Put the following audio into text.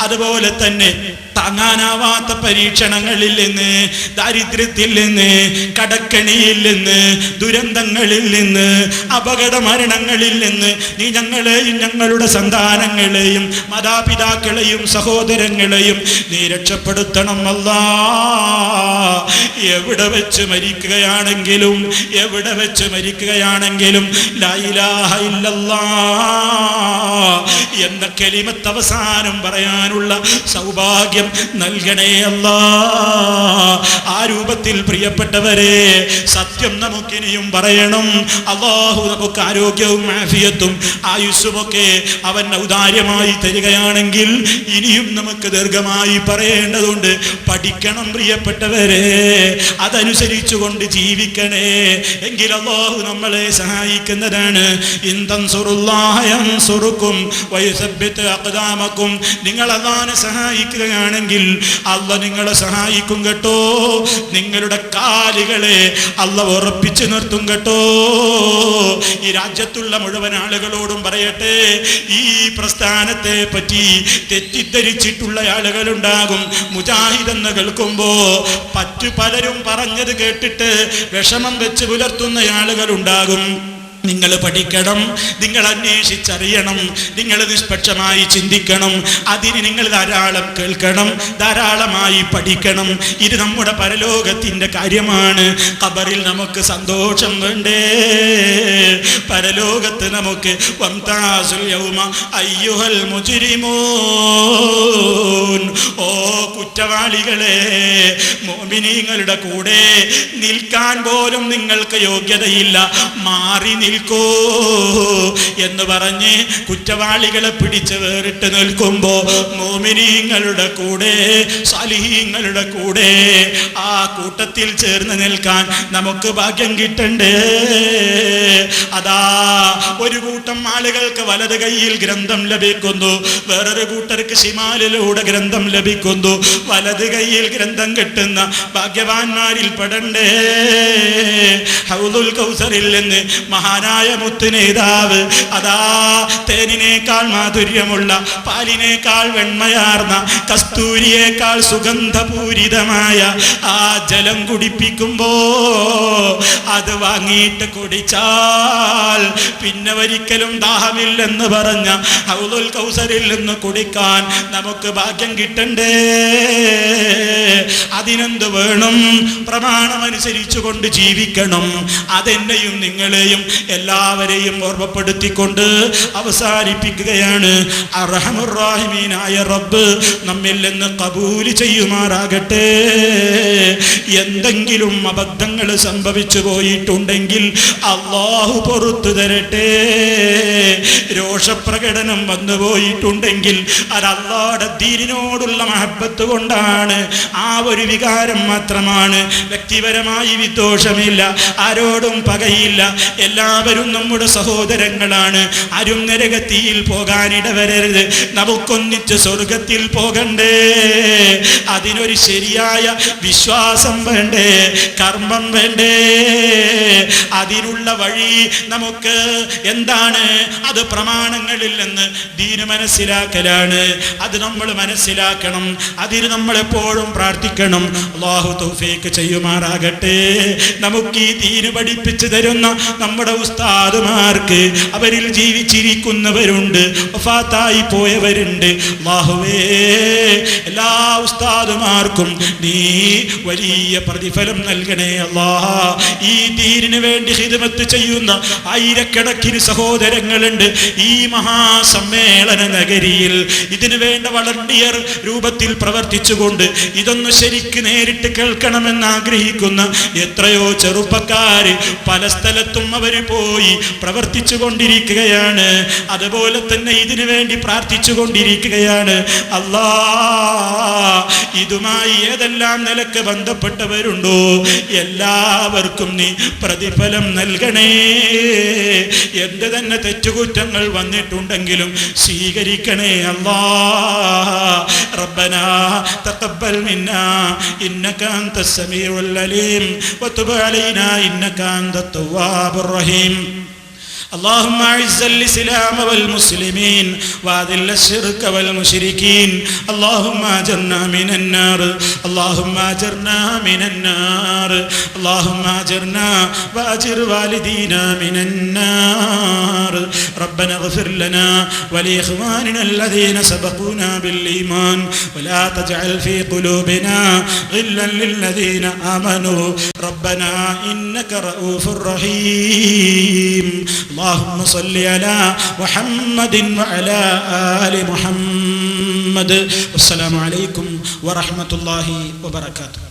അതുപോലെ തന്നെ താങ്ങാനാവാത്ത പരീക്ഷണങ്ങളിൽ നിന്ന് ദാരിദ്ര്യത്തിൽ നിന്ന് കടക്കണിയിൽ നിന്ന് ദുരന്തങ്ങളിൽ നിന്ന് അപകട മരണങ്ങളിൽ നിന്ന് നീ ഞങ്ങളെയും ഞങ്ങളുടെ സന്താനങ്ങളെയും മാതാപിതാക്കളെയും സഹോദരങ്ങളെയും നീ രക്ഷപ്പെടുത്തണം അല്ല. എവിടെ വെച്ച് മരിക്കുകയാണെങ്കിലും എവിടെ വെച്ച് മരിക്കുകയാണെങ്കിലും ലാ ഇലാഹ ഇല്ലല്ലാ. എന്ന കെലിമത്ത് അവസാനം പറയാനുള്ള സൗഭാഗ്യം നൽകണേ അല്ല. ആ രൂപത്തിൽ പ്രിയപ്പെട്ടവരെ സത്യം നമുക്കിനിയും പറയണം. അള്ളാഹു നമുക്ക് ആരോഗ്യവും ആഫിയത്തും ആയുസ്സുമൊക്കെ അവൻ ഔദാര്യമായി തരികയാണെങ്കിൽ ഇനിയും നമുക്ക് ദീർഘമായി പറയേണ്ടതുണ്ട്. പഠിക്കണം പ്രിയപ്പെട്ടവരെ അതനുസരിച്ചുകൊണ്ട് ജീവിക്കണേ. എങ്കിൽ അള്ളാഹു നമ്മളെ സഹായിക്കുന്നതാണ്. ഇന്തം നിങ്ങൾ അതാണ് അകതാമക്കും നിങ്ങൾ അള്ള നിങ്ങളെ സഹായിക്കും കേട്ടോ. നിങ്ങളുടെ കാലുകളെ അല്ല ഉറപ്പിച്ചു നിർത്തും കേട്ടോ. ഈ രാജ്യത്തുള്ള മുഴുവൻ ആളുകളോടും പറയട്ടെ ഈ പ്രസ്ഥാനത്തെ പറ്റി തെറ്റിദ്ധരിച്ചിട്ടുള്ള ആളുകളുണ്ടാകും. മുജാഹിദ് എന്ന് കേൾക്കുമ്പോ പറ്റു പലരും പറഞ്ഞത് കേട്ടിട്ട് വിഷമം വെച്ച് പുലർത്തുന്ന ആളുകളുണ്ടാകും. നിങ്ങൾ പഠിക്കണം നിങ്ങൾ അന്വേഷിച്ചറിയണം നിങ്ങൾ നിഷ്പക്ഷമായി ചിന്തിക്കണം അതിന് നിങ്ങൾ ധാരാളം കേൾക്കണം ധാരാളമായി പഠിക്കണം. ഇത് നമ്മുടെ പരലോകത്തിന്റെ കാര്യമാണ്. ഖബറിൽ നമുക്ക് സന്തോഷം വേണ്ടേ? പരലോകത്ത് നമുക്ക് അയ്യുഹൽ ഓ കുറ്റവാളികളെ മോമിനീങ്ങളുടെ കൂടെ നിൽക്കാൻ പോലും നിങ്ങൾക്ക് യോഗ്യതയില്ല. മാറി നിൽക്കൂ എന്ന് പറഞ്ഞ് കുറ്റവാളികളെ പിടിച്ച് വേറിട്ട് നിൽക്കുമ്പോ മോമിനീങ്ങളുടെ കൂടെ സാലിഹീങ്ങളുടെ കൂടെ ആ കൂട്ടത്തിൽ ചേർന്ന് നിൽക്കാൻ നമുക്ക് ഭാഗ്യം കിട്ടണ്ടേ? അതാ ഒരു കൂട്ടം ആളുകൾക്ക് വലത് കൈയിൽ ഗ്രന്ഥം ലഭിക്കുന്നു വേറൊരു കൂട്ടർക്ക് ശിമാലിലൂടെ ഗ്രന്ഥം ലഭിക്കുന്നു. വലത് കൈയിൽ ഗ്രന്ഥം കിട്ടുന്ന ഭാഗ്യവാന്മാരിൽ പെടണ്ടേ? ഹൗദുൽ കൗസറിൽ നിന്ന് മഹാനായ മുത്തുനേതാവ് അതാ തേനിനേക്കാൾ മാധുര്യമുള്ള പാലിനേക്കാൾ വെണ്മയാർന്ന കസ്തൂരിയേക്കാൾ സുഗന്ധപൂരിതമായ ആ ജലം കുടിപ്പിക്കുമ്പോ അത് വാങ്ങിയിട്ട് കുടിച്ചാൽ പിന്നെ ഒരിക്കലും ദാഹമില്ലെന്ന് പറഞ്ഞ ഹൗലുൽ കൗസറിൽ നിന്ന് കുടിക്കാൻ നമുക്ക് ഭാഗ്യം കിട്ടണ്ടേ? അതിനെന്ത് വേണം? പ്രമാണമനുസരിച്ചു കൊണ്ട് ജീവിക്കണം. അതെന്നെയും നിങ്ങളെയും എല്ലാവരെയും ഓർമ്മപ്പെടുത്തിക്കൊണ്ട് അവസാനിപ്പിക്കുകയാണ്. അറഹമുറാഹിമീനായ റബ്ബ് നമ്മിൽ നിന്ന് കബൂൽ ചെയ്യുമാറാകട്ടെ. എന്തെങ്കിലും അബദ്ധങ്ങൾ സംഭവിച്ചു പോയിട്ടുണ്ടെങ്കിൽ അള്ളാഹു പുറത്തു തരട്ടെ. രോഷപ്രകടനം വന്നു പോയിട്ടുണ്ടെങ്കിൽ അത് അള്ളാടെ ദീനിനോടുള്ള മഹബത്ത് കൊണ്ടാണ്. ആ ഒരു വികാരം മാത്രമാണ്. വ്യക്തിപരമായി വിദ്വേഷമില്ല ആരോടും പകയില്ല. എല്ലാവരും നമ്മുടെ സഹോദരങ്ങളാണ്. ആരും നരകത്തിയിൽ പോകാനിടവരരുത്. നമുക്കൊന്നിച്ച് സ്വർഗത്തിൽ പോകണ്ടേ. അതിനൊരു ശരിയായ വിശ്വാസം വേണ്ടേ. കർമ്മം വേണ്ടേ. അതിനുള്ള വഴി നമുക്ക് എന്താണ്? അത് പ്രമാണങ്ങളിൽ നിന്ന് ദീന് മനസ്സിലാക്കലാണ്. അത് നമ്മൾ മനസ്സിലാക്കണം. അതിന് നമ്മൾ എപ്പോഴും പ്രാർത്ഥിക്കണം. അള്ളാഹു തൗഫീക്ക് ചെയ്യുമാറാകട്ടെ. നമുക്ക് ഈ ദീന് പഠിപ്പിച്ചു തരുന്ന നമ്മുടെ ഉസ്താദുമാർക്ക് അവരിൽ ജീവിച്ചിരിക്കുന്നവരുണ്ട് വഫാത്തായി പോയവരുണ്ട്. അള്ളാഹുവേ എല്ലാ ഉസ്താദുമാർക്കും നീ വലിയ പ്രതിഫലം നൽകണേ അല്ലാ ഈ ദീനിന് വേണ്ടി ഹിതമത്ത് ചെയ്യുന്ന ആയിരക്കണക്കിന് സഹോദരങ്ങളുണ്ട്. ഈ മഹാസമ്മേളന നഗരിയിൽ ഇതിനു വേണ്ട വളണ്ടിയർ രൂപത്തിൽ പ്രവർത്തിച്ചുകൊണ്ട് ഇതൊന്ന് ശരിക്ക് നേരിട്ട് കേൾക്കണമെന്ന് ആഗ്രഹിക്കുന്ന എത്രയോ ചെറുപ്പക്കാര് പല സ്ഥലത്തും അവർ പ്രവർത്തിച്ചു കൊണ്ടിരിക്കുകയാണ് അതുപോലെ തന്നെ ഇതിനു വേണ്ടി പ്രാർത്ഥിച്ചു കൊണ്ടിരിക്കുകയാണ് അല്ലാ ഇതുമായി ഏതെല്ലാം നിലക്ക് ബന്ധപ്പെട്ടവരുണ്ടോ എല്ലാവർക്കും നീ പ്രതിഫലം നൽകണേ എന്ത് തന്നെ തെറ്റുകുറ്റങ്ങൾ വന്നിട്ടുണ്ടെങ്കിലും സ്വീകരിക്കണേ അല്ലാ ربنا تقبل منا إنك أنت السميع العليم وتب علينا إنك أنت التواب الرحيم اللهم أعز الإسلام والمسلمين وأذل الشرك والمشركين. اللهم أجرنا من النار. اللهم أجرنا من النار. اللهم أجرنا وأجر والدينا من النار. ربنا اغفر لنا ولإخواننا الذين سبقونا بالإيمان. ولا تجعل في قلوبنا غلا للذين آمنوا. ربنا انك رؤوف رحيم اللهم صل على محمد وعلى ال محمد والسلام عليكم ورحمه الله وبركاته